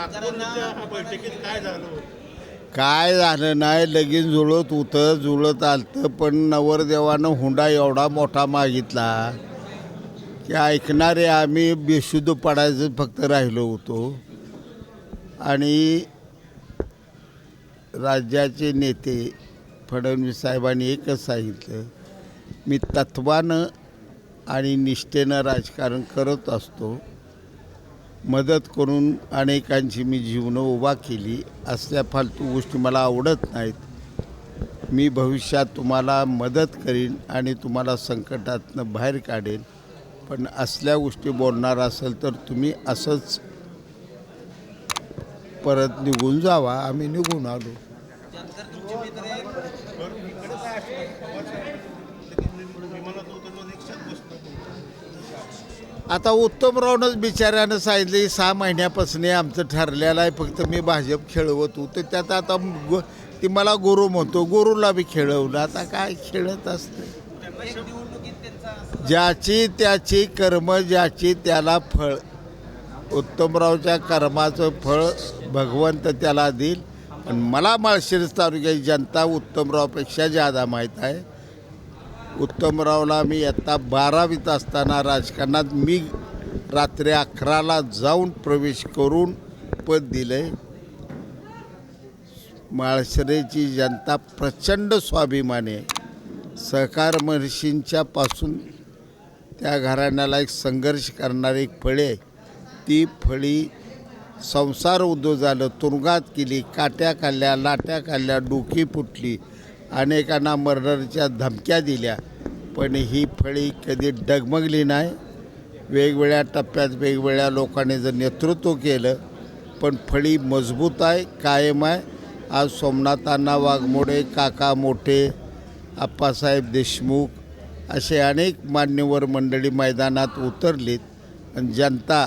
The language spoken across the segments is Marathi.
नागपूरच्या बैठकीत काय झालं काय झालं नाही लगीन जुळत होतं जुळत आलतं पण नवरदेवानं हुंडा एवढा मोठा मागितला की ऐकणारे आम्ही बेशुद्ध पडायचं फक्त राहिलो होतो. आणि राज्याचे नेते फडणवीस साहेबांनी एकच सांगितलं मी तत्वानं आणि निष्ठेनं राजकारण करत असतो. मदत करून अनेकांची मी जीवनं उभा केली असल्या फालतू गोष्टी मला आवडत नाहीत. मी भविष्यात तुम्हाला मदत करीन आणि तुम्हाला संकटातनं बाहेर काढेन. पण असल्या गोष्टी बोलणार असेल तर तुम्ही असंच परत निघून जावा. आम्ही निघून आलो. आता उत्तमरावनंच बिचाऱ्यानं सांगितले सहा महिन्यापासून आमचं ठरलेलं आहे फक्त मी भाजप खेळवत होतो त्यात आता गो ती मला गुरु म्हणतो गुरुला बी खेळवलं आता काय खेळत असते? ज्याची त्याची कर्म ज्याची त्याला फळ. उत्तमरावच्या कर्माचं फळ भगवंत त्याला देईल. पण मला माळशिरस तालुक्याची जनता उत्तमरावपेक्षा जादा माहीत आहे. उत्तमरावला मी आत्ता बारावीत असताना राजकारणात मी रात्री अकराला जाऊन प्रवेश करून पद दिलं आहे जनता प्रचंड स्वाभिमानी आहे. सहकार महर्षींच्या पासून त्या घराण्याला एक संघर्ष करणारी एक फळी आहे. ती फळी संसार उद्योग झालं तुरुंगात केली काट्या खाल्ल्या लाट्या खाल्ल्या डोकी फुटली. अनेकांना मर्डरच्या धमक्या दिल्या पण ही फळी कधी डगमगली नाही. वेगवेगळ्या टप्प्यात वेगवेगळ्या लोकांनी जर नेतृत्व केलं पण फळी मजबूत आहे कायम आहे. आज सोमनाथांना वाघमोडे काका मोठे आप्पासाहेब देशमुख असे अनेक मान्यवर मंडळी मैदानात उतरलीत आणि जनता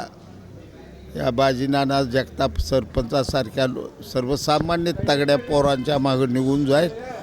या बाजीनाना जगताप सरपंचासारख्या लो सर्वसामान्य तगड्या पोरांच्या मागं निघून जाईल.